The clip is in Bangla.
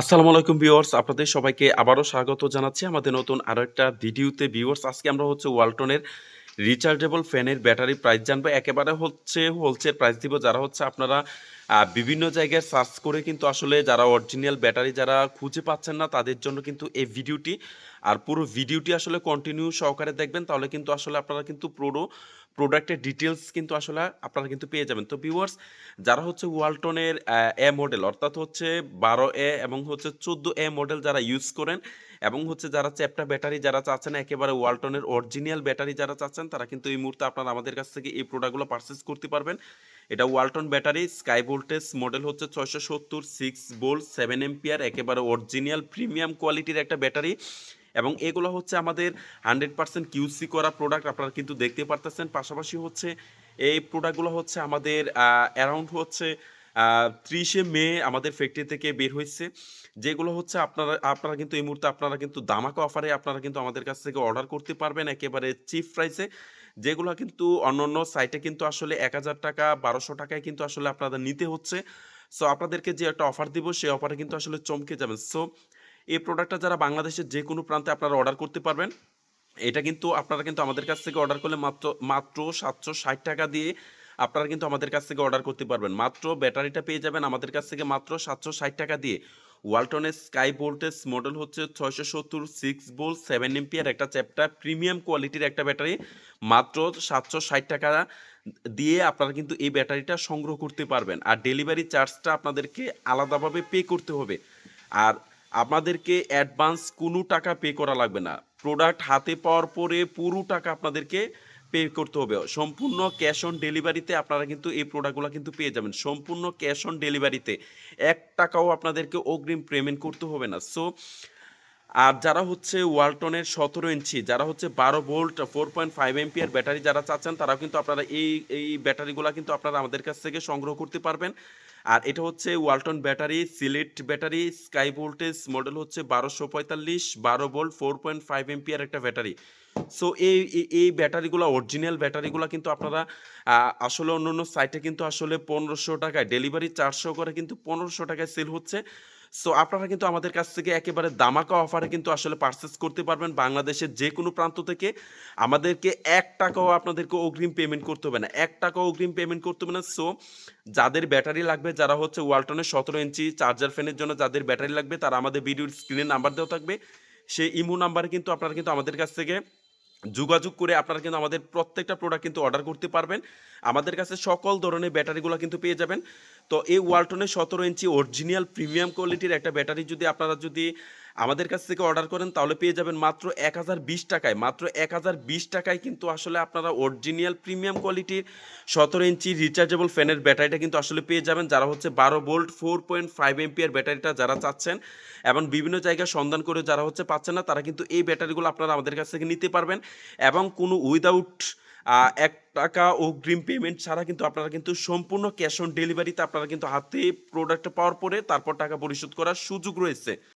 আসসালামু আলাইকুম ভিউয়ার্স, আপনাদের সবাইকে আবারও স্বাগত জানাচ্ছি আমাদের নতুন আরও একটা ভিডিওতে। ভিউয়ার্স, আজকে আমরা হচ্ছে ওয়ালটনের রিচার্জেবল ফ্যানের ব্যাটারি প্রাইস জানব। একেবারে হচ্ছে হোলসেল প্রাইস দিব। যারা হচ্ছে আপনারা বিভিন্ন জায়গায় সার্চ করে কিন্তু আসলে যারা অরিজিনাল ব্যাটারি যারা খুঁজে পাচ্ছেন না, তাদের জন্য কিন্তু এই ভিডিওটি আর পুরো ভিডিওটি আসলে কন্টিনিউ সহকারে দেখবেন, তাহলে কিন্তু আসলে আপনারা কিন্তু পুরো প্রোডাক্টের ডিটেলস কিন্তু আসলে আপনারা কিন্তু পেয়ে যাবেন। তো ভিউয়ার্স যারা হচ্ছে ওয়ালটনের এ মডেল অর্থাৎ হচ্ছে বারো এ এবং হচ্ছে চোদ্দ এ মডেল যারা ইউজ করেন এবং হচ্ছে যারা চ্যাপ্টা ব্যাটারি যারা চাচ্ছেন, একেবারে ওয়ালটনের অরিজিনাল ব্যাটারি যারা চাচ্ছেন, তারা কিন্তু এই মুহূর্তে আপনারা আমাদের কাছ থেকে এই প্রোডাক্টগুলো পারচেস করতে পারবেন। এটা Walton battery sky voltage model হচ্ছে ছয়শো সত্তর সিক্স বোল্ট সেভেন এমপিয়ার একেবারে অরিজিনাল প্রিমিয়াম কোয়ালিটির একটা ব্যাটারি। এবং এগুলো হচ্ছে আমাদের হান্ড্রেড পার্সেন্ট কিউসি করা প্রোডাক্ট আপনারা কিন্তু দেখতে পারতেছেন। পাশাপাশি হচ্ছে এই প্রোডাক্টগুলো হচ্ছে আমাদের অ্যারাউন্ড হচ্ছে ত্রিশে মে আমাদের ফ্যাক্টরি থেকে বের হয়েছে। যেগুলো হচ্ছে আপনারা আপনারা কিন্তু এই মুহূর্তে আপনারা কিন্তু দামাকা অফারে আপনারা কিন্তু আমাদের কাছ থেকে অর্ডার করতে পারবেন একেবারে চিপ প্রাইসে যেগুলো কিন্তু অন্যান্য সাইটে কিন্তু আসলে এক হাজার টাকা, বারোশো টাকায় কিন্তু আসলে আপনাদের নিতে হচ্ছে। সো আপনাদেরকে যে একটা অফার দিব, সেই অফারে কিন্তু আসলে চমকে যাবেন। সো এই প্রোডাক্টটা যারা বাংলাদেশের যে কোনো প্রান্তে আপনারা অর্ডার করতে পারবেন, এটা কিন্তু আপনারা কিন্তু আমাদের কাছ থেকে অর্ডার করলে মাত্র মাত্র সাতশো ষাট টাকা দিয়ে আপনারা কিন্তু আমাদের কাছ থেকে অর্ডার করতে পারবেন। মাত্র ব্যাটারিটা পেয়ে যাবেন আমাদের কাছ থেকে মাত্র সাতশো ষাট টাকা দিয়ে। ওয়ালটনের স্কাই ভোল্টেজ মডেল হচ্ছে ছয়শো সত্তর সিক্স বোল্ট সেভেন এমপিয়ার একটা চ্যাপ্টার প্রিমিয়াম কোয়ালিটির একটা ব্যাটারি। মাত্র সাতশো ষাট টাকা দিয়ে আপনারা কিন্তু এই ব্যাটারিটা সংগ্রহ করতে পারবেন। আর ডেলিভারি চার্জটা আপনাদেরকে আলাদাভাবে পে করতে হবে। আর আপনাদেরকে অ্যাডভান্স কোনো টাকা পে করা লাগবে না। প্রোডাক্ট হাতে পাওয়ার পরে পুরো টাকা আপনাদেরকে পে করতে হবে। সম্পূর্ণ ক্যাশ অন ডেলিভারিতে আপনারা কিন্তু এই প্রোডাক্টগুলো কিন্তু পেয়ে যাবেন। সম্পূর্ণ ক্যাশ অন ডেলিভারিতে এক টাকাও আপনাদেরকে অগ্রিম পেমেন্ট করতে হবে না। সো আর যারা হচ্ছে ওয়ালটনের সতেরো ইঞ্চি, যারা হচ্ছে বারো volt four point five ampere battery যারা চাচ্ছেন, তারাও কিন্তু আপনারা এই এই ব্যাটারিগুলো কিন্তু আপনারা আমাদের কাছ থেকে সংগ্রহ করতে পারবেন। আর এটা হচ্ছে Walton battery, Sylhet battery, sky voltage model হচ্ছে বারোশো পঁয়তাল্লিশ, বারো volt, four point five ampere একটা ব্যাটারি। সো এই, এই- ব্যাটারিগুলো, অরিজিনাল ব্যাটারিগুলো কিন্তু আপনারা আসলে অন্য অন্য সাইটে কিন্তু আসলে পনেরোশো টাকায়, ডেলিভারি চারশো করে কিন্তু পনেরোশো টাকায় সেল হচ্ছে। সো আপনারা কিন্তু আমাদের কাছ থেকে একেবারে দামাকা অফারে কিন্তু আসলে পারচেস করতে পারবেন বাংলাদেশের যে কোনো প্রান্ত থেকে। আমাদেরকে এক টাকাও আপনাদেরকে অগ্রিম পেমেন্ট করতে হবে না। এক টাকাও অগ্রিম পেমেন্ট করতে হবে না। সো যাদের ব্যাটারি লাগবে, যারা হচ্ছে ওয়ালটনের সতেরো ইঞ্চি চার্জার ফ্যানের জন্য যাদের ব্যাটারি লাগবে, তারা আমাদের ভিডিওর স্ক্রিনে নাম্বার দেওয়া থাকবে। সেই ইমো নাম্বারে কিন্তু আপনারা কিন্তু আমাদের কাছ থেকে যোগাযোগ করে আপনারা কিন্তু আমাদের প্রত্যেকটা প্রোডাক্ট কিন্তু অর্ডার করতে পারবেন। আমাদের কাছে সকল ধরনের ব্যাটারিগুলো কিন্তু পেয়ে যাবেন। তো এই ওয়ালটনের সতেরো ইঞ্চি অরিজিনাল প্রিমিয়াম কোয়ালিটির একটা ব্যাটারি যদি আপনারা যদি আমাদের কাছ থেকে অর্ডার করেন, তাহলে পেয়ে যাবেন মাত্র এক হাজার বিশ টাকায়। মাত্র এক হাজার বিশ টাকায় কিন্তু আসলে আপনারা অরিজিনাল প্রিমিয়াম কোয়ালিটির সতেরো ইঞ্চি রিচার্জেবল ফ্যানের ব্যাটারিটা কিন্তু আসলে পেয়ে যাবেন। যারা হচ্ছে বারো volt four point five ampere ব্যাটারিটা যারা চাচ্ছেন এবং বিভিন্ন জায়গায় সন্ধান করে যারা হচ্ছে পাচ্ছেন না, তারা কিন্তু এই ব্যাটারিগুলো আপনারা আমাদের কাছ থেকে নিতে পারবেন এবং কোনো উইদাউট এক টাকা অগ্রিম পেমেন্ট ছাড়া কিন্তু আপনারা কিন্তু সম্পূর্ণ ক্যাশ অন ডেলিভারিতে আপনারা কিন্তু হাতে প্রোডাক্টটা পাওয়ার পরে তারপর টাকা পরিশোধ করার সুযোগ রয়েছে।